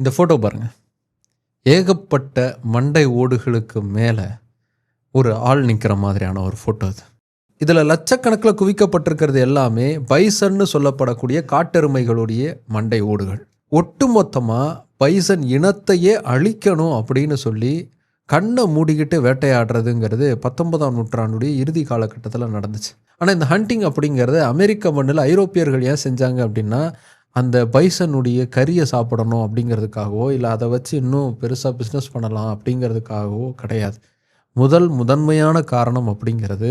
இந்த ஃபோட்டோ பாருங்கள் ஏகப்பட்ட மண்டை ஓடுகளுக்கு மேலே ஒரு ஆள் நிற்கிற மாதிரியான ஒரு ஃபோட்டோ அது. இதில் லட்சக்கணக்கில் குவிக்கப்பட்டிருக்கிறது எல்லாமே பைசன்னு சொல்லப்படக்கூடிய காட்டெருமைகளுடைய மண்டை ஓடுகள். ஒட்டுமொத்தமாக பைசன் இனத்தையே அழிக்கணும் அப்படின்னு சொல்லி கண்ணை மூடிக்கிட்டு வேட்டையாடுறதுங்கிறது பத்தொன்பதாம் நூற்றாண்டுடைய இறுதி காலகட்டத்தில் நடந்துச்சு. ஆனால் இந்த ஹண்டிங் அப்படிங்கிறது அமெரிக்க மண்ணில் ஐரோப்பியர்கள் ஏன் செஞ்சாங்க அப்படின்னா அந்த பைசனுடைய கறியை சாப்பிடணும் அப்படிங்கிறதுக்காகவோ இல்லை அதை வச்சு இன்னும் பெருசாக பிஸ்னஸ் பண்ணலாம் அப்படிங்கிறதுக்காகவோ கிடையாது. முதல் முதன்மையான காரணம் அப்படிங்கிறது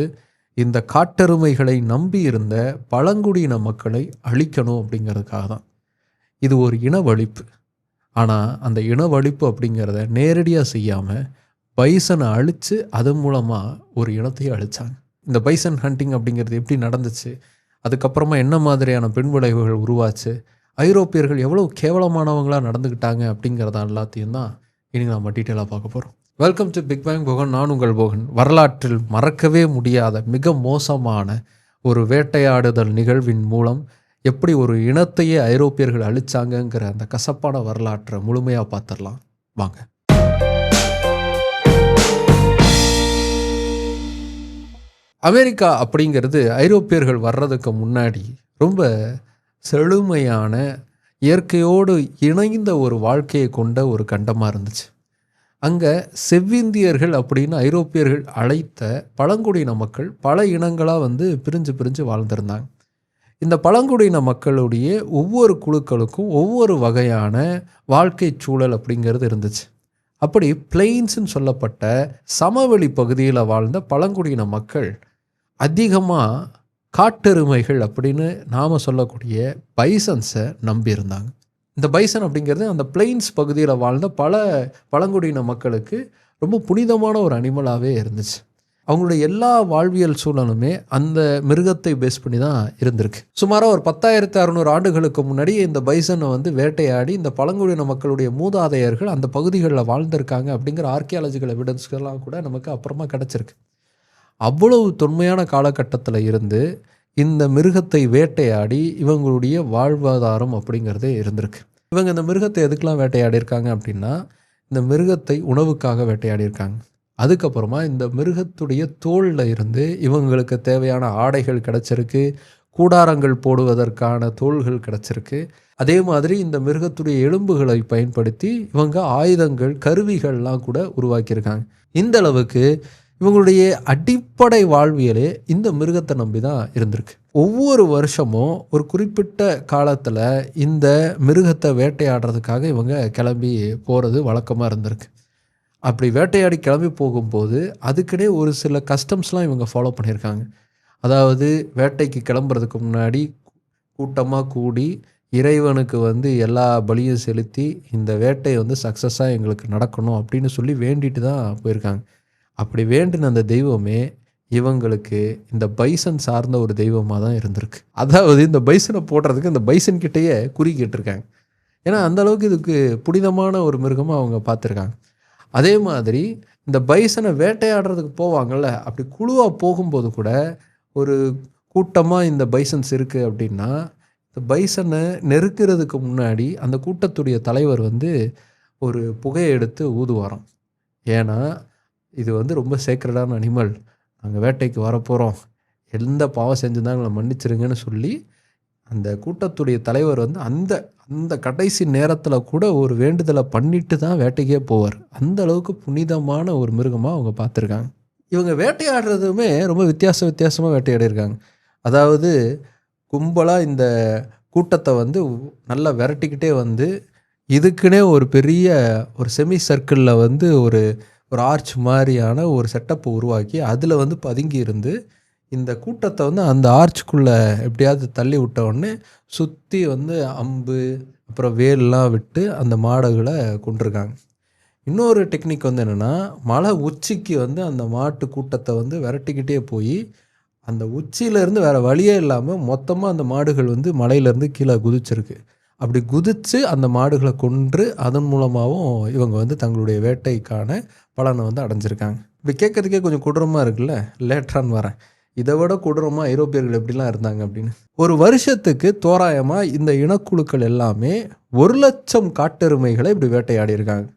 இந்த காட்டெருமைகளை நம்பி இருந்த பழங்குடியின மக்களை அழிக்கணும் அப்படிங்கிறதுக்காக தான். இது ஒரு இனவழிப்பு ஆனால் அந்த இனவழிப்பு அப்படிங்கிறத நேரடியாக செய்யாமல் பைசனை அழித்து அதன் மூலமாக ஒரு இனத்தையே அழித்தாங்க இந்த பைசன் ஹண்டிங் அப்படிங்கிறது எப்படி நடந்துச்சு? அதுக்கப்புறமா என்ன மாதிரியான பின்விளைவுகள் உருவாச்சு? ஐரோப்பியர்கள் எவ்வளோ கேவலமானவங்களாக நடந்துக்கிட்டாங்க அப்படிங்கிறத எல்லாத்தையும் தான் இன்றைக்கி நம்ம டீட்டெயிலாக பார்க்க போகிறோம் welcome to big bang Bogan நான் உங்கள் போகன். வரலாற்றில் மறக்கவே முடியாத மிக மோசமான ஒரு வேட்டையாடுதல் நிகழ்வின் மூலம் எப்படி ஒரு இனத்தையே ஐரோப்பியர்கள் அழிச்சாங்கங்கிற அந்த கசப்பான வரலாற்றை முழுமையாக பார்த்துடலாம். வாங்க. அமெரிக்கா அப்படிங்கிறது ஐரோப்பியர்கள் வர்றதுக்கு முன்னாடி ரொம்ப செழுமையான இயற்கையோடு இணைந்த ஒரு வாழ்க்கையை கொண்ட ஒரு கண்டமாக இருந்துச்சு. அங்கே செவ்விந்தியர்கள் அப்படின்னு ஐரோப்பியர்கள் அழைத்த பழங்குடியின மக்கள் பல இனங்களாக வந்து பிரிஞ்சு பிரிஞ்சு வாழ்ந்திருந்தாங்க. இந்த பழங்குடியின மக்களுடைய ஒவ்வொரு குழுக்களுக்கும் ஒவ்வொரு வகையான வாழ்க்கை சூழல் அப்படிங்கிறது இருந்துச்சு. அப்படி பிளெயின்ஸ்னு சொல்லப்பட்ட சமவெளி பகுதியில் வாழ்ந்த பழங்குடியின மக்கள் அதிகமாக காட்டெருமைகள் அப்படின்னு நாம் சொல்லக்கூடிய பைசன்ஸை நம்பியிருந்தாங்க. இந்த பைசன் அப்படிங்கிறது அந்த பிளெயின்ஸ் பகுதியில் வாழ்ந்த பல பழங்குடியின மக்களுக்கு ரொம்ப புனிதமான ஒரு அனிமலாகவே இருந்துச்சு. அவங்களுடைய எல்லா வாழ்வியல் சூழலுமே அந்த மிருகத்தை பேஸ் பண்ணி தான் இருந்திருக்கு. சுமாராக ஒரு பத்தாயிரத்து அறுநூறு ஆண்டுகளுக்கு முன்னாடி இந்த பைசனை வந்து வேட்டையாடி இந்த பழங்குடியின மக்களுடைய மூதாதையர்கள் அந்த பகுதிகளில் வாழ்ந்திருக்காங்க அப்படிங்கிற ஆர்கியாலஜிக்கல் எவிடன்ஸ்கள்லாம் கூட நமக்கு அப்புறமா கிடச்சிருக்கு. அவ்வளவு தொன்மையான காலகட்டத்தில் இருந்து இந்த மிருகத்தை வேட்டையாடி இவங்களுடைய வாழ்வாதாரம் அப்படிங்கிறதே இருந்திருக்கு. இவங்க இந்த மிருகத்தை எதுக்கெலாம் வேட்டையாடி இருக்காங்க அப்படின்னா இந்த மிருகத்தை உணவுக்காக வேட்டையாடி இருக்காங்க அதுக்கப்புறமா இந்த மிருகத்துடைய தோளில் இருந்து இவங்களுக்கு தேவையான ஆடைகள் கிடச்சிருக்கு கூடாரங்கள் போடுவதற்கான தோள்கள் கிடச்சிருக்கு. அதே மாதிரி இந்த மிருகத்துடைய எலும்புகளை பயன்படுத்தி இவங்க ஆயுதங்கள் கருவிகள்லாம் கூட உருவாக்கியிருக்காங்க. இந்த அளவுக்கு இவங்களுடைய அடிப்படை வாழ்வியலே இந்த மிருகத்தை நம்பி தான் இருந்திருக்கு. ஒவ்வொரு வருஷமும் ஒரு குறிப்பிட்ட காலத்தில் இந்த மிருகத்தை வேட்டையாடுறதுக்காக இவங்க கிளம்பி போகிறது வழக்கமாக இருந்திருக்கு. அப்படி வேட்டையாடி கிளம்பி போகும்போது அதுக்கிடையே ஒரு சில கஸ்டம்ஸ்லாம் இவங்க ஃபாலோ பண்ணியிருக்காங்க. அதாவது வேட்டைக்கு கிளம்புறதுக்கு முன்னாடி கூட்டமாக கூடி இறைவனுக்கு வந்து எல்லா பலியும் செலுத்தி இந்த வேட்டை வந்து சக்ஸஸாக எங்களுக்கு நடக்கணும் அப்படின்னு சொல்லி வேண்டிட்டு தான் போயிருக்காங்க. அப்படி வேண்டின அந்த தெய்வமே இவங்களுக்கு இந்த பைசன் சார்ந்த ஒரு தெய்வமாக தான் இருந்திருக்கு. அதாவது இந்த பைசனை போடுறதுக்கு இந்த பைசன் கிட்டேயே குறி கேட்டிருக்காங்க. ஏன்னா அந்த அளவுக்கு இதுக்கு புனிதமான ஒரு மிருகமாக அவங்க பார்த்துருக்காங்க. அதே மாதிரி இந்த பைசனை வேட்டையாடுறதுக்கு போவாங்கள்ல அப்படி குழுவாக போகும்போது கூட ஒரு கூட்டமாக இந்த பைசன்ஸ் இருக்குது அப்படின்னா இந்த பைசனை நெருக்கிறதுக்கு முன்னாடி அந்த கூட்டத்துடைய தலைவர் வந்து ஒரு புகையை எடுத்து ஊதுவாரம். ஏன்னா இது வந்து ரொம்ப சேக்ரடான அனிமல் நாங்கள் வேட்டைக்கு வரப்போகிறோம் எந்த பாவம் செஞ்சுருந்தாலும் எங்களை மன்னிச்சிருங்கன்னு சொல்லி அந்த கூட்டத்துடைய தலைவர் வந்து அந்த அந்த கடைசி நேரத்தில் கூட ஒரு வேண்டுதலை பண்ணிட்டு தான் வேட்டைக்கே போவார். அந்த அளவுக்கு புனிதமான ஒரு மிருகமாக அவங்க பார்த்துருக்காங்க. இவங்க வேட்டையாடுறதுமே ரொம்ப வித்தியாச வித்தியாசமாக வேட்டையாடிருக்காங்க. அதாவது கும்பலாக இந்த கூட்டத்தை வந்து நல்லா விரட்டிக்கிட்டே வந்து இதுக்குன்னே ஒரு பெரிய ஒரு செமி சர்க்கிளில் வந்து ஒரு ஒரு ஆர்ச் மாதிரியான ஒரு செட்டப்பை உருவாக்கி அதில் வந்து பதுங்கி இருந்து இந்த கூட்டத்தை வந்து அந்த ஆர்ச்சுக்குள்ளே எப்படியாவது தள்ளி விட்ட உடனே சுற்றி வந்து அம்பு அப்புறம் வேல்லாம் விட்டு அந்த மாடுகளை கொண்டிருக்காங்க இன்னொரு டெக்னிக் வந்து என்னென்னா மலை உச்சிக்கு வந்து அந்த மாட்டு கூட்டத்தை வந்து விரட்டிக்கிட்டே போய் அந்த உச்சியிலேருந்து வேறு வழியே இல்லாமல் மொத்தமாக அந்த மாடுகள் வந்து மலையிலேருந்து கீழே குதிச்சிருக்கு. அப்படி குதித்து அந்த மாடுகளை கொன்று அதன் மூலமாகவும் இவங்க வந்து தங்களுடைய வேட்டைக்கான பலனை வந்து அடைஞ்சிருக்காங்க. இப்படி கேட்கறதுக்கே கொஞ்சம் கொடூரமாக இருக்குல்ல? லேட்டரான்னு வரேன். இதை விட கொடூரமாக ஐரோப்பியர்கள் எப்படிலாம் இருந்தாங்க அப்படின்னு. ஒரு வருஷத்துக்கு தோராயமாக இந்த இனக்குழுக்கள் எல்லாமே ஒரு லட்சம் காட்டெருமைகளை இப்படி வேட்டையாடி இருக்காங்க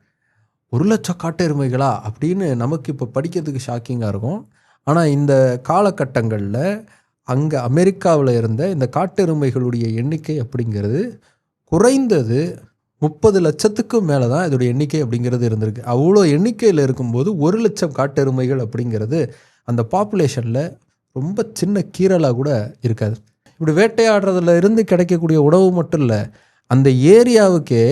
ஒரு லட்சம் காட்டெருமைகளா? அப்படின்னு நமக்கு இப்போ படிக்கிறதுக்கு ஷாக்கிங்காக இருக்கும். ஆனால் இந்த காலகட்டங்களில் அங்கே அமெரிக்காவில் இருந்த இந்த காட்டெருமைகளுடைய எண்ணிக்கை அப்படிங்கிறது குறைந்தது முப்பது லட்சத்துக்கும் மேலே தான் இதோடைய எண்ணிக்கை அப்படிங்கிறது இருந்திருக்கு. அவ்வளோ எண்ணிக்கையில் இருக்கும்போது ஒரு லட்சம் காட்டெருமைகள் அப்படிங்கிறது அந்த பாப்புலேஷனில் ரொம்ப சின்ன கீரலாக கூட இருக்காது. இப்படி வேட்டையாடுறதுல இருந்து கிடைக்கக்கூடிய உணவு மட்டும் இல்லை அந்த ஏரியாவுக்கே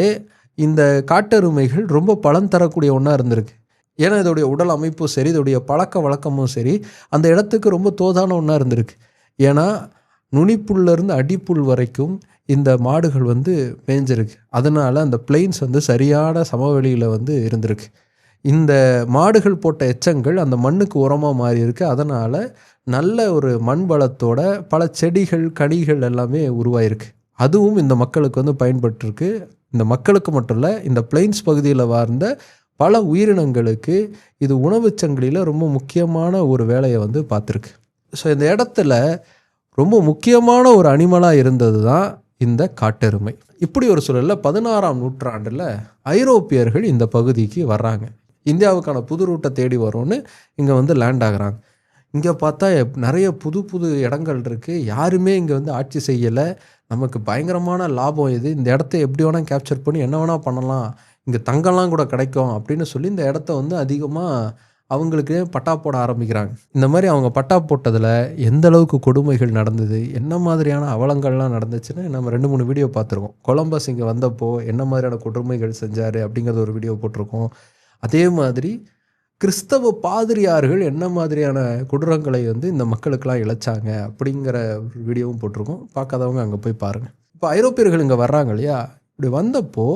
இந்த காட்டெருமைகள் ரொம்ப பலன் தரக்கூடிய ஒன்றா இருந்திருக்கு. ஏன்னா இதோடைய உடல் அமைப்பும் சரி இதோடைய பழக்க வழக்கமும் சரி அந்த இடத்துக்கு ரொம்ப தோதான ஒன்றா இருந்திருக்கு. ஏன்னா நுனிப்புல்லேருந்து அடிப்புல் வரைக்கும் இந்த மாடுகள் வந்து மேய்ஞ்சிருக்கு. அதனால் அந்த பிளெயின்ஸ் வந்து சரியான சமவெளியில் வந்து இருந்திருக்கு. இந்த மாடுகள் போட்ட எச்சங்கள் அந்த மண்ணுக்கு உரமாக மாறி இருக்கு அதனால் நல்ல ஒரு மண் வளத்தோட பல செடிகள் கனிகள் எல்லாமே உருவாயிருக்கு. அதுவும் இந்த மக்களுக்கு வந்து பயன்பட்டுருக்கு. இந்த மக்களுக்கு மட்டும் இல்லை இந்த பிளெயின்ஸ் பகுதியில் வாழ்ந்த பல உயிரினங்களுக்கு இது உணவுச் சங்கிலியில் ரொம்ப முக்கியமான ஒரு வேலையை வந்து பார்த்துருக்கு. ஸோ இந்த இடத்துல ரொம்ப முக்கியமான ஒரு அனிமலாக இருந்தது தான் இந்த காட்டெருமை. இப்படி ஒரு சூழலில் பதினாறாம் நூற்றாண்டில் ஐரோப்பியர்கள் இந்த பகுதிக்கு வர்றாங்க. இந்தியாவுக்கான புது ரூட்டை தேடி வரும்னு இங்கே வந்து லேண்ட் ஆகுறாங்க. இங்கே பார்த்தா எப்- நிறைய புது புது இடங்கள் இருக்குது யாருமே இங்கே வந்து ஆட்சி செய்யலை. நமக்கு பயங்கரமான லாபம் இது. இந்த இடத்த எப்படி வேணால் கேப்சர் பண்ணி என்ன வேணால் பண்ணலாம். இங்கே தங்கம்லாம் கூட கிடைக்கும் அப்படின்னு சொல்லி இந்த இடத்த வந்து அதிகமாக அவங்களுக்கு பட்டா போட ஆரம்பிக்கிறாங்க. இந்த மாதிரி அவங்க பட்டா போட்டதில் எந்த அளவுக்கு கொடுமைகள் நடந்தது என்ன மாதிரியான அவலங்கள்லாம் நடந்துச்சுன்னு நம்ம ரெண்டு மூணு வீடியோ பார்த்துருக்கோம். கொலம்பஸ் இங்கே வந்தப்போ என்ன மாதிரியான கொடுமைகள் செஞ்சார் அப்படிங்கிறது ஒரு வீடியோ போட்டிருக்கோம். அதே மாதிரி கிறிஸ்தவ பாதிரியார்கள் என்ன மாதிரியான கொடூரங்களை வந்து இந்த மக்களுக்கெல்லாம் இழைச்சாங்க அப்படிங்கிற ஒரு வீடியோவும் போட்டிருக்கோம். பார்க்காதவங்க அங்கே போய் பாருங்கள் இப்போ ஐரோப்பியர்கள் இங்கே வர்றாங்க இல்லையா? இப்படி வந்தப்போ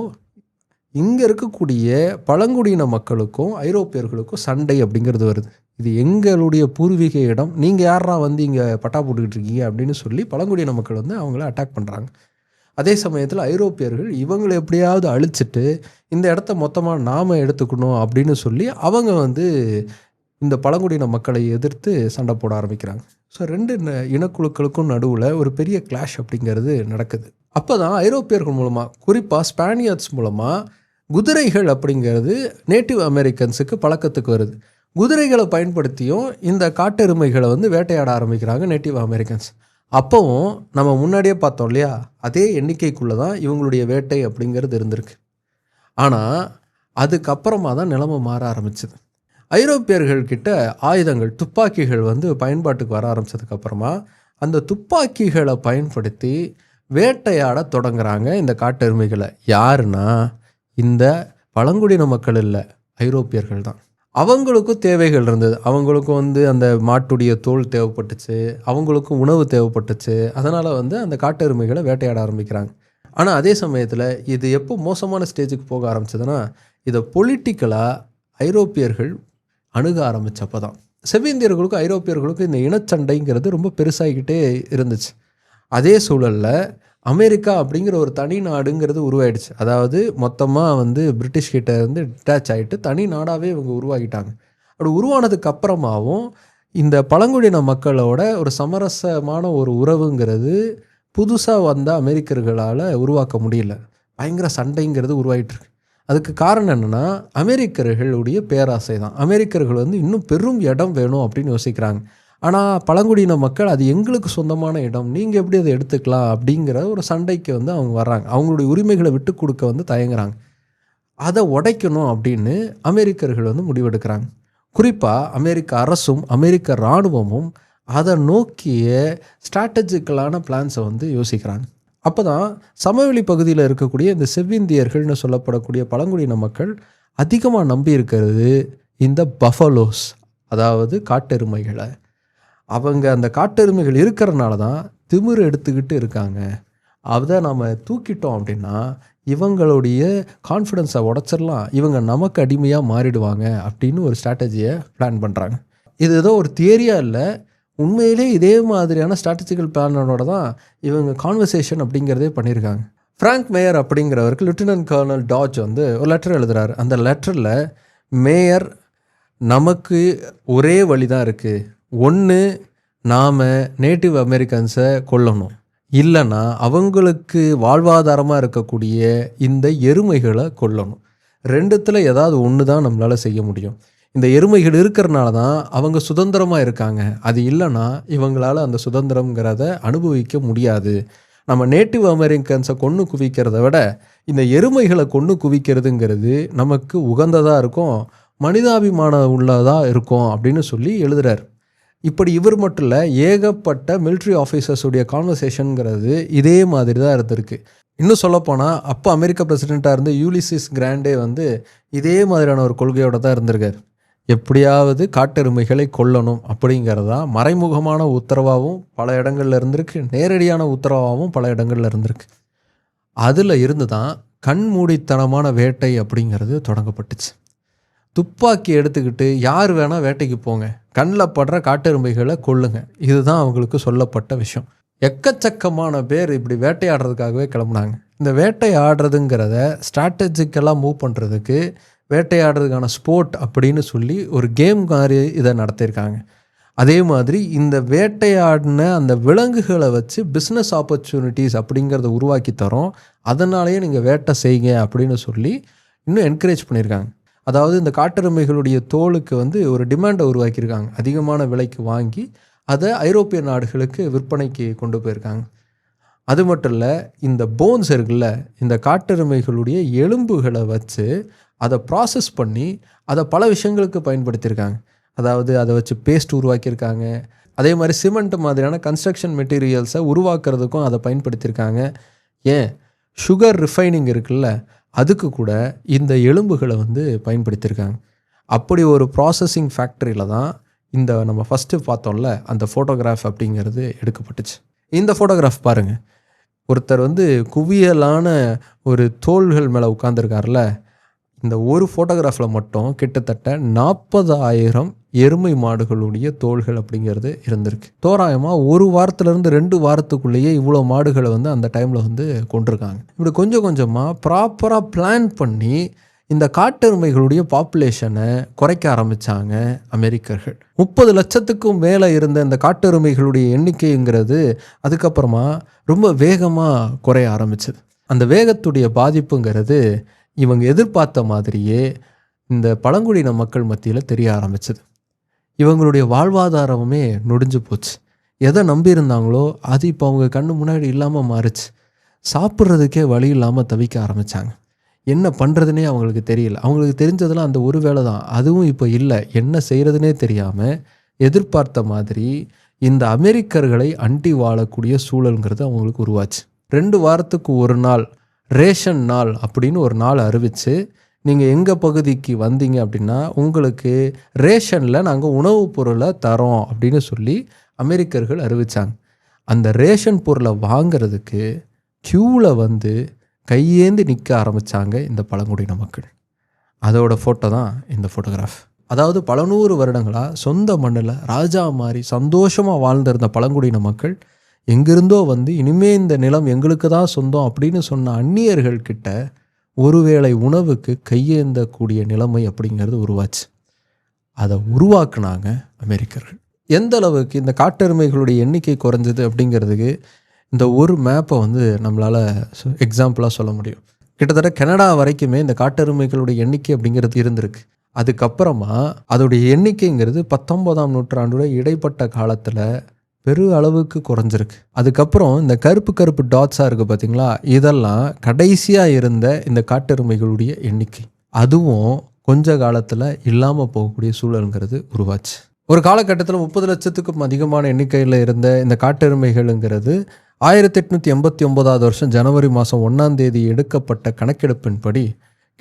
இங்கே இருக்கக்கூடிய பழங்குடியின மக்களுக்கும் ஐரோப்பியர்களுக்கும் சண்டை அப்படிங்கிறது வருது. இது எங்களுடைய பூர்வீக இடம். நீங்கள் யாரா வந்து இங்கே பட்டா போட்டுக்கிட்டு இருக்கீங்க அப்படின்னு சொல்லி பழங்குடியின மக்கள் வந்து அவங்கள அட்டாக் பண்ணுறாங்க அதே சமயத்தில் ஐரோப்பியர்கள் இவங்களை எப்படியாவது அழிச்சிட்டு இந்த இடத்த மொத்தமாக நாம் எடுத்துக்கணும் அப்படின்னு சொல்லி அவங்க வந்து இந்த பழங்குடியின மக்களை எதிர்த்து சண்டை போட ஆரம்பிக்கிறாங்க. ஸோ ரெண்டு ந- இனக்குழுக்களுக்கும் நடுவில் ஒரு பெரிய கிளாஷ் அப்படிங்கிறது நடக்குது. அப்போ தான் ஐரோப்பியர்கள் மூலமாக குறிப்பாக ஸ்பானியர்ஸ் மூலமாக குதிரைகள் அப்படிங்கிறது நேட்டிவ் அமெரிக்கன்ஸுக்கு பழக்கத்துக்கு வருது. குதிரைகளை பயன்படுத்தியும் இந்த காட்டெருமைகளை வந்து வேட்டையாட ஆரம்பிக்கிறாங்க நேட்டிவ் அமெரிக்கன்ஸ் அப்போவும் நம்ம முன்னாடியே பார்த்தோம் இல்லையா? அதே எண்ணிக்கைக்குள்ளே தான் இவங்களுடைய வேட்டை அப்படிங்கிறது இருந்திருக்கு. ஆனால் அதுக்கப்புறமா தான் நிலைமை மாற ஆரம்பிச்சது. ஐரோப்பியர்கள் கிட்ட ஆயுதங்கள் துப்பாக்கிகள் வந்து பயன்பாட்டுக்கு வர ஆரம்பித்ததுக்கப்புறமா அந்த துப்பாக்கிகளை பயன்படுத்தி வேட்டையாட தொடங்குறாங்க இந்த காட்டெருமைகளை. யாருன்னா இந்த பழங்குடியின மக்கள் இல்லை ஐரோப்பியர்கள் தான். அவங்களுக்கும் தேவைகள் இருந்தது. அவங்களுக்கும் வந்து அந்த மாட்டுடைய தோல் தேவைப்பட்டுச்சு அவங்களுக்கும் உணவு தேவைப்பட்டுச்சு. அதனால் வந்து அந்த காட்டெருமைகளை வேட்டையாட ஆரம்பிக்கிறாங்க. ஆனால் அதே சமயத்தில் இது எப்போ மோசமான ஸ்டேஜுக்கு போக ஆரம்பிச்சதுன்னா இதை பொலிட்டிக்கலாக ஐரோப்பியர்கள் அணுக ஆரம்பிச்சப்போ தான் செவ்விந்தியர்களுக்கும் ஐரோப்பியர்களுக்கும் இந்த இனச்சண்டைங்கிறது ரொம்ப பெருசாகிக்கிட்டே இருந்துச்சு. அதே சூழலில் அமெரிக்கா அப்படிங்கிற ஒரு தனி நாடுங்கிறது உருவாயிடுச்சு. அதாவது மொத்தமாக வந்து பிரிட்டிஷ் கிட்ட இருந்து டிட்டாச் ஆகிட்டு தனி நாடாகவே இவங்க உருவாக்கிட்டாங்க. அப்படி உருவானதுக்கு அப்புறமாவும் இந்த பழங்குடியின மக்களோட ஒரு சமரசமான ஒரு உறவுங்கிறது புதுசாக வந்த அமெரிக்கர்களால் உருவாக்க முடியல. பயங்கர சண்டைங்கிறது உருவாகிட்டு அதுக்கு காரணம் என்னென்னா அமெரிக்கர்களுடைய பேராசை தான் அமெரிக்கர்கள் வந்து இன்னும் பெரும் இடம் வேணும் அப்படின்னு யோசிக்கிறாங்க. ஆனால் பழங்குடியின மக்கள் அது எங்களுக்கு சொந்தமான இடம் நீங்கள் எப்படி அதை எடுத்துக்கலாம் அப்படிங்கிற ஒரு சண்டைக்கு வந்து அவங்க வர்றாங்க. அவங்களுடைய உரிமைகளை விட்டு கொடுக்க வந்து தயங்குறாங்க. அதை உடைக்கணும் அப்படின்னு அமெரிக்கர்கள் வந்து முடிவெடுக்கிறாங்க. குறிப்பாக அமெரிக்க அரசும் அமெரிக்க இராணுவமும் அதை நோக்கிய ஸ்ட்ராட்டஜிக்கலான பிளான்ஸை வந்து யோசிக்கிறாங்க. அப்போ தான் சமவெளி பகுதியில் இருக்கக்கூடிய இந்த செவ்விந்தியர்கள்னு சொல்லப்படக்கூடிய பழங்குடியின மக்கள் அதிகமாக நம்பி இருக்கிறது இந்த பஃபலோஸ் அதாவது காட்டெருமைகளை. அவங்க அந்த காட்டெருமைகள் இருக்கிறனால தான் திமிரு எடுத்துக்கிட்டு இருக்காங்க. அதை நம்ம தூக்கிட்டோம் அப்படின்னா இவங்களுடைய கான்ஃபிடென்ஸை உடச்சிடலாம். இவங்க நமக்கு அடிமையாக மாறிடுவாங்க அப்படின்னு ஒரு ஸ்ட்ராட்டஜியை பிளான் பண்ணுறாங்க இது ஏதோ ஒரு தியரியாக இல்லை உண்மையிலே இதே மாதிரியான ஸ்ட்ராட்டஜிக்கல் பிளானோட தான் இவங்க கான்வர்சேஷன் அப்படிங்கிறதே பண்ணியிருக்காங்க ஃப்ராங்க் மேயர் அப்படிங்கிறவருக்கு லிeutenant கர்னல் டாஜ் வந்து ஒரு லெட்டர் எழுதுறாரு. அந்த லெட்டரில் மேயர் நமக்கு ஒரே வழி தான் இருக்குது ஒன்று நாம் நேட்டிவ் அமெரிக்கன்ஸை கொல்லணும். இல்லைன்னா அவங்களுக்கு வாழ்வாதாரமாக இருக்கக்கூடிய இந்த எருமைகளை கொல்லணும். ரெண்டுத்தில் ஏதாவது ஒன்று தான் நம்மளால் செய்ய முடியும். இந்த எருமைகள் இருக்கிறனால தான் அவங்க சுதந்திரமாக இருக்காங்க. அது இல்லைன்னா இவங்களால் அந்த சுதந்திரங்கிறத அனுபவிக்க முடியாது. நம்ம நேட்டிவ் அமெரிக்கன்ஸை கொன்று குவிக்கிறத விட இந்த எருமைகளை கொன்று குவிக்கிறதுங்கிறது நமக்கு உகந்ததாக இருக்கும். மனிதாபிமானம் உள்ளதாக இருக்கும் அப்படின்னு சொல்லி எழுதுகிறார் இப்படி இவர் மட்டும் இல்லை ஏகப்பட்ட மிலிட்ரி ஆஃபீஸர்ஸுடைய கான்வர்சேஷனுங்கிறது இதே மாதிரி தான் இருந்திருக்கு. இன்னும் சொல்லப்போனால் அப்போ அமெரிக்க பிரசிடெண்ட்டாக இருந்த யூலிசிஸ் கிராண்டே வந்து இதே மாதிரியான ஒரு கொள்கையோட தான் இருந்திருக்கார். எப்படியாவது காட்டெருமைகளை கொல்லணும் அப்படிங்கிறதா மறைமுகமான உத்தரவாகவும் பல இடங்கள்ல இருந்திருக்கு. நேரடியான உத்தரவாகவும் பல இடங்கள்ல இருந்திருக்கு. அதில் இருந்து தான் கண்மூடித்தனமான வேட்டை அப்படிங்கிறது தொடங்கப்பட்டுச்சு. துப்பாக்கி எடுத்துக்கிட்டு யார் வேணால் வேட்டைக்கு போங்க. கண்ணில் படுற காட்டெருமைகளை கொல்லுங்க. இதுதான் அவங்களுக்கு சொல்லப்பட்ட விஷயம். எக்கச்சக்கமான பேர் இப்படி வேட்டையாடுறதுக்காகவே கிளம்புனாங்க. இந்த வேட்டையாடுறதுங்கிறத ஸ்ட்ராட்டஜிக்கெல்லாம் மூவ் பண்ணுறதுக்கு வேட்டையாடுறதுக்கான ஸ்போர்ட் அப்படின்னு சொல்லி ஒரு கேம் மாதிரி இதை நடத்தியிருக்காங்க. அதே மாதிரி இந்த வேட்டையாடின அந்த விலங்குகளை வச்சு பிஸ்னஸ் ஆப்பர்ச்சுனிட்டிஸ் அப்படிங்கிறத உருவாக்கி தரோம். அதனாலேயே நீங்கள் வேட்டை செய்யுங்க அப்படின்னு சொல்லி இன்னும் என்கரேஜ் பண்ணியிருக்காங்க. அதாவது இந்த காட்டெருமைகளுடைய தோலுக்கு வந்து ஒரு டிமாண்டை உருவாக்கியிருக்காங்க. அதிகமான விலைக்கு வாங்கி அதை ஐரோப்பிய நாடுகளுக்கு விற்பனைக்கு கொண்டு போயிருக்காங்க. அது மட்டும் இல்லை இந்த போன்ஸ் இருக்குல்ல இந்த காட்டெருமைகளுடைய எலும்புகளை வச்சு அதை ப்ராசஸ் பண்ணி அதை பல விஷயங்களுக்கு பயன்படுத்தியிருக்காங்க. அதாவது அதை வச்சு பேஸ்ட் உருவாக்கியிருக்காங்க. அதே மாதிரி சிமெண்ட் மாதிரியான கன்ஸ்ட்ரக்ஷன் மெட்டீரியல்ஸை உருவாக்குறதுக்கும் அதை பயன்படுத்தியிருக்காங்க. ஏன்? சுகர் ரிஃபைனிங் இருக்குல்ல அதுக்கு கூட இந்த எலும்புகளை வந்து பயன்படுத்தியிருக்காங்க. அப்படி ஒரு ப்ராசஸிங் ஃபேக்ட்ரியில் தான் இந்த நம்ம ஃபஸ்ட்டு பார்த்தோம்ல அந்த ஃபோட்டோகிராஃப் அப்படிங்கிறது எடுக்கப்பட்டுச்சு. இந்த ஃபோட்டோகிராஃப் பாருங்கள் ஒருத்தர் வந்து குவியலான ஒரு தோள்கள் மேலே உட்காந்துருக்கார்ல இந்த ஒரு ஃபோட்டோகிராஃபில் மட்டும் கிட்டத்தட்ட நாற்பதாயிரம் எருமை மாடுகளுடைய தோள்கள் அப்படிங்கிறது இருந்திருக்கு. தோராயமாக ஒரு வாரத்துலேருந்து ரெண்டு வாரத்துக்குள்ளேயே இவ்வளோ மாடுகளை வந்து அந்த டைமில் வந்து கொண்டிருக்காங்க. இப்படி கொஞ்சம் கொஞ்சமாக ப்ராப்பராக பிளான் பண்ணி இந்த காட்டெருமைகளுடைய பாப்புலேஷனை குறைக்க ஆரம்பித்தாங்க அமெரிக்கர்கள். முப்பது லட்சத்துக்கும் மேலே இருந்த இந்த காட்டெருமைகளுடைய எண்ணிக்கைங்கிறது அதுக்கப்புறமா ரொம்ப வேகமாக குறைய ஆரம்பிச்சது. அந்த வேகத்துடைய பாதிப்புங்கிறது இவங்க எதிர்பார்த்த மாதிரியே இந்த பழங்குடியின மக்கள் மத்தியில் தெரிய ஆரம்பிச்சது. இவங்களுடைய வாழ்வாதாரமுமே நொடிஞ்சு போச்சு. எதை நம்பியிருந்தாங்களோ அது இப்போ அவங்க கண்ணு முன்னாடி இல்லாமல் மாறுச்சு. சாப்பிட்றதுக்கே வழி இல்லாமல் தவிக்க ஆரம்பித்தாங்க என்ன பண்ணுறதுனே அவங்களுக்கு தெரியல. அவங்களுக்கு தெரிஞ்சதெல்லாம் அந்த ஒரு வேலை தான். அதுவும் இப்போ இல்லை. என்ன செய்கிறதுனே தெரியாமல் எதிர்பார்த்த மாதிரி இந்த அமெரிக்கர்களை அண்டி வாழக்கூடிய சூழலுங்கிறது அவங்களுக்கு உருவாச்சு. ரெண்டு வாரத்துக்கு ஒரு நாள் ரேஷன் நாள் அப்படின்னு ஒரு நாள் அறிவித்து நீங்கள் எங்கள் பகுதிக்கு வந்தீங்க அப்படின்னா உங்களுக்கு ரேஷனில் நாங்கள் உணவுப் பொருளை தரோம் அப்படின்னு சொல்லி அமெரிக்கர்கள் அறிவித்தாங்க அந்த ரேஷன் பொருளை வாங்குறதுக்கு க்யூவில் வந்து கையேந்து நிற்க ஆரம்பித்தாங்க இந்த பழங்குடியின மக்கள் அதோட ஃபோட்டோ தான் இந்த ஃபோட்டோகிராஃப் அதாவது பல நூறு வருடங்களாக சொந்த மண்ணில் ராஜா மாதிரி சந்தோஷமாக வாழ்ந்திருந்த பழங்குடியின மக்கள் எங்கிருந்தோ வந்து இனிமே இந்த நிலம் எங்களுக்கு தான் சொந்தம் அப்படின்னு சொன்ன அந்நியர்கள் கிட்ட ஒருவேளை உணவுக்கு கையேந்தக்கூடிய நிலைமை அப்படிங்கிறது உருவாச்சு. அதை உருவாக்குனாங்க அமெரிக்கர்கள். எந்த அளவுக்கு இந்த காட்டெருமைகளுடைய எண்ணிக்கை குறைஞ்சது அப்படிங்கிறதுக்கு இந்த ஒரு மேப்பை வந்து நம்மளால் எக்ஸாம்பிளாக சொல்ல முடியும். கிட்டத்தட்ட கனடா வரைக்குமே இந்த காட்டெருமைகளுடைய எண்ணிக்கை அப்படிங்கிறது இருந்திருக்கு. அதுக்கப்புறமா அதோடைய எண்ணிக்கைங்கிறது பத்தொன்பதாம் நூற்றாண்டோட இடைப்பட்ட காலத்தில் பெரு அளவுக்கு குறைஞ்சிருக்கு. அதுக்கப்புறம் இந்த கருப்பு கருப்பு டாட்ஸாக இருக்குது பார்த்தீங்களா இதெல்லாம் கடைசியாக இருந்த இந்த காட்டெருமைகளுடைய எண்ணிக்கை. அதுவும் கொஞ்ச காலத்தில் இல்லாமல் போகக்கூடிய சூழலுங்கிறது உருவாச்சு. ஒரு காலகட்டத்தில் முப்பது லட்சத்துக்கும் அதிகமான எண்ணிக்கையில் இருந்த இந்த காட்டெருமைகளுங்கிறது ஆயிரத்தி எட்நூற்றி எண்பத்தி ஒன்பதாவது வருஷம் ஜனவரி மாதம் ஒன்றாம் தேதி எடுக்கப்பட்ட கணக்கெடுப்பின்படி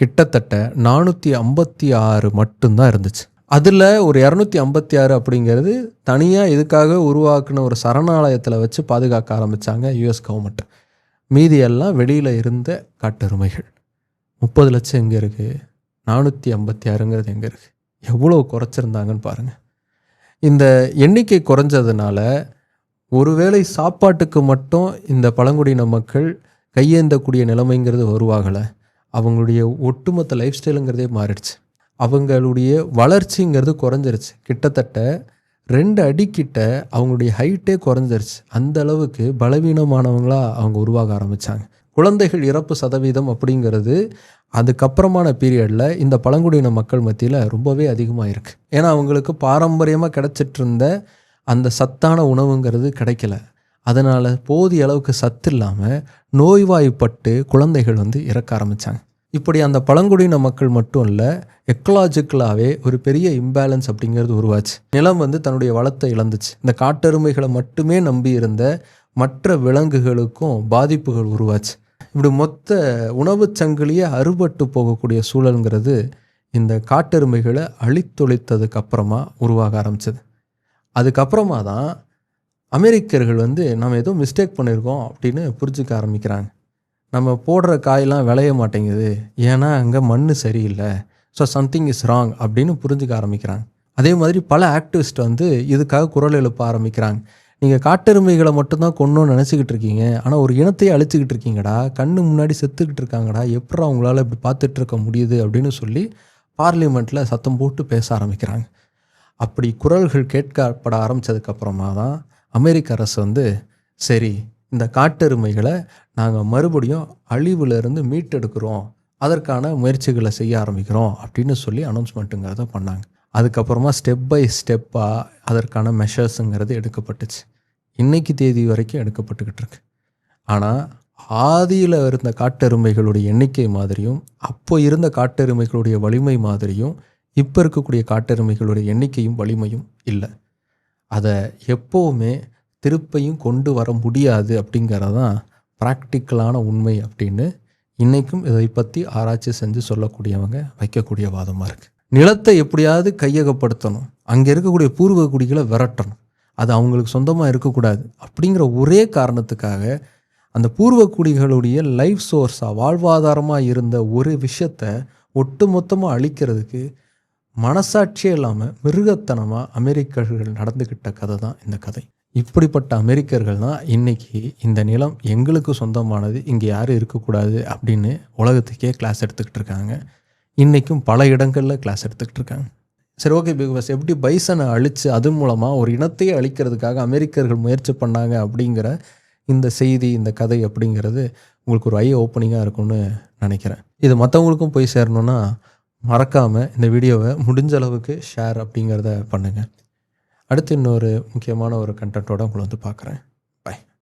கிட்டத்தட்ட நானூற்றி ஐம்பத்தி ஆறு மட்டும்தான் இருந்துச்சு. அதில் ஒரு இரநூத்தி ஐம்பத்தி ஆறு அப்படிங்கிறது தனியாக இதுக்காக உருவாக்கின ஒரு சரணாலயத்தில் வச்சு பாதுகாக்க ஆரம்பித்தாங்க யுஎஸ் கவர்மெண்ட் மீதி எல்லாம் வெளியில் இருந்த காட்டெருமைகள். முப்பது லட்சம் எங்கே இருக்குது நானூற்றி ஐம்பத்தி ஆறுங்கிறது எங்கே இருக்குது எவ்வளோ குறைச்சிருந்தாங்கன்னு பாருங்கள் இந்த எண்ணிக்கை குறைஞ்சதுனால ஒருவேளை சாப்பாட்டுக்கு மட்டும் இந்த பழங்குடியின மக்கள் கையேந்தக்கூடிய நிலைமைங்கிறது உருவாகலை. அவங்களுடைய ஒட்டுமொத்த லைஃப் ஸ்டைலுங்கிறதே மாறிடுச்சு. அவங்களுடைய வளர்ச்சிங்கிறது குறைஞ்சிருச்சு. கிட்டத்தட்ட ரெண்டு அடிக்கிட்ட அவங்களுடைய ஹைட்டே குறைஞ்சிருச்சு. அந்த அளவுக்கு பலவீனமானவங்களா அவங்க உருவாக ஆரம்பித்தாங்க குழந்தைகள் இறப்பு சதவீதம் அப்படிங்கிறது அதுக்கப்புறமான பீரியடில் இந்த பழங்குடியின மக்கள் மத்தியில் ரொம்பவே அதிகமாக இருக்குது ஏன்னா அவங்களுக்கு பாரம்பரியமாக கிடச்சிட்டு இருந்த அந்த சத்தான உணவுங்கிறது கிடைக்கல. அதனால் போதிய அளவுக்கு சத்து இல்லாமல் நோய்வாய்ப்பட்டு குழந்தைகள் வந்து இறக்க ஆரம்பித்தாங்க இப்படி அந்த பழங்குடியின மக்கள் மட்டும் இல்லை எக்கலாஜிக்கலாகவே ஒரு பெரிய இம்பேலன்ஸ் அப்படிங்கிறது உருவாச்சு. நிலம் வந்து தன்னுடைய வளத்தை இழந்துச்சு. இந்த காட்டெருமைகளை மட்டுமே நம்பி இருந்த மற்ற விலங்குகளுக்கும் பாதிப்புகள் உருவாச்சு. இப்படி மொத்த உணவுச் சங்கிலியே அறுபட்டு போகக்கூடிய சூழலுங்கிறது இந்த காட்டெருமைகளை அழித்தொழித்ததுக்கு அப்புறமா உருவாக ஆரம்பிச்சது. அதுக்கப்புறமா தான் அமெரிக்கர்கள் வந்து நம்ம ஏதோ மிஸ்டேக் பண்ணியிருக்கோம் அப்படின்னு புரிஞ்சுக்க ஆரம்பிக்கிறாங்க. நம்ம போடுற காயெல்லாம் விளைய மாட்டேங்குது. ஏன்னா அங்கே மண் சரியில்லை. ஸோ சம்திங் இஸ் ராங் அப்படின்னு புரிஞ்சுக்க ஆரம்பிக்கிறாங்க. அதே மாதிரி பல ஆக்டிவிஸ்ட் வந்து இதுக்காக குரல் எழுப்ப ஆரம்பிக்கிறாங்க. நீங்கள் காட்டெருமைகளை மட்டும்தான் கொன்னோன்னு நினச்சிக்கிட்டு இருக்கீங்க. ஆனால் ஒரு இனத்தையே அழிச்சிக்கிட்டு இருக்கீங்கடா. கண்ணு முன்னாடி செத்துக்கிட்டு இருக்காங்கடா. எப்படி அவங்களால இப்படி பார்த்துட்டு இருக்க முடியுது அப்படின்னு சொல்லி பார்லிமெண்ட்டில் சத்தம் போட்டு பேச ஆரம்பிக்கிறாங்க. அப்படி குரல்கள் கேட்கப்பட ஆரம்பித்ததுக்கப்புறமா தான் அமெரிக்க அரசு வந்து சரி இந்த காட்டெருமைகளை நாங்கள் மறுபடியும் அழிவுலேருந்து மீட்டெடுக்கிறோம். அதற்கான முயற்சிகளை செய்ய ஆரம்பிக்கிறோம் அப்படின்னு சொல்லி அனௌன்ஸ்மெண்ட்டுங்கிறத பண்ணாங்க. அதுக்கப்புறமா ஸ்டெப் பை ஸ்டெப்பாக அதற்கான மெஷர்ஸுங்கிறது எடுக்கப்பட்டுச்சு. இன்னைக்கு தேதி வரைக்கும் எடுக்கப்பட்டுக்கிட்டு இருக்கு. ஆனால் ஆதியில் இருந்த காட்டெருமைகளுடைய எண்ணிக்கை மாதிரியும் அப்போ இருந்த காட்டெருமைகளுடைய வலிமை மாதிரியும் இப்போ இருக்கக்கூடிய காட்டெருமைகளுடைய எண்ணிக்கையும் வலிமையும் இல்லை. அதை எப்போவுமே திருப்பையும் கொண்டு வர முடியாது அப்படிங்கிறது தான் ப்ராக்டிக்கலான உண்மை அப்படின்னு இன்றைக்கும் இதை பற்றி ஆராய்ச்சி செஞ்சு சொல்லக்கூடியவங்க வைக்கக்கூடிய வாதமாக இருக்குது நிலத்தை எப்படியாவது கையகப்படுத்தணும். அங்கே இருக்கக்கூடிய பூர்வ குடிகளை விரட்டணும். அது அவங்களுக்கு சொந்தமாக இருக்கக்கூடாது. அப்படிங்கிற ஒரே காரணத்துக்காக அந்த பூர்வ குடிகளுடைய லைஃப் சோர்ஸாக வாழ்வாதாரமாக இருந்த ஒரு விஷயத்தை ஒட்டுமொத்தமாக அழிக்கிறதுக்கு மனசாட்சியே இல்லாமல் மிருகத்தனமாக அமெரிக்கர்கள் நடந்துக்கிட்ட கதை தான் இந்த கதை. இப்படிப்பட்ட அமெரிக்கர்கள் தான் இன்றைக்கி இந்த நிலம் எங்களுக்கு சொந்தமானது இங்கே யாரும் இருக்கக்கூடாது அப்படின்னு உலகத்துக்கே கிளாஸ் எடுத்துக்கிட்டு இருக்காங்க. இன்றைக்கும் பல இடங்களில் கிளாஸ் எடுத்துக்கிட்டு இருக்காங்க. சரி ஓகே பிகாஸ் எப்படி பைசனை அழித்து அது மூலமாக ஒரு இனத்தையே அழிக்கிறதுக்காக அமெரிக்கர்கள் முயற்சி பண்ணாங்க அப்படிங்கிற இந்த செய்தி இந்த கதை அப்படிங்கிறது உங்களுக்கு ஒரு ஐ ஓப்பனிங்காக இருக்கும்னு நினைக்கிறேன். இது மற்றவங்களுக்கும் போய் சேரணுன்னா மறக்காமல் இந்த வீடியோவை முடிஞ்ச அளவுக்கு ஷேர் அப்படிங்கிறத பண்ணுங்கள் அடுத்து இன்னொரு முக்கியமான ஒரு கண்டென்ட்டோட உங்களை வந்து பார்க்குறேன்.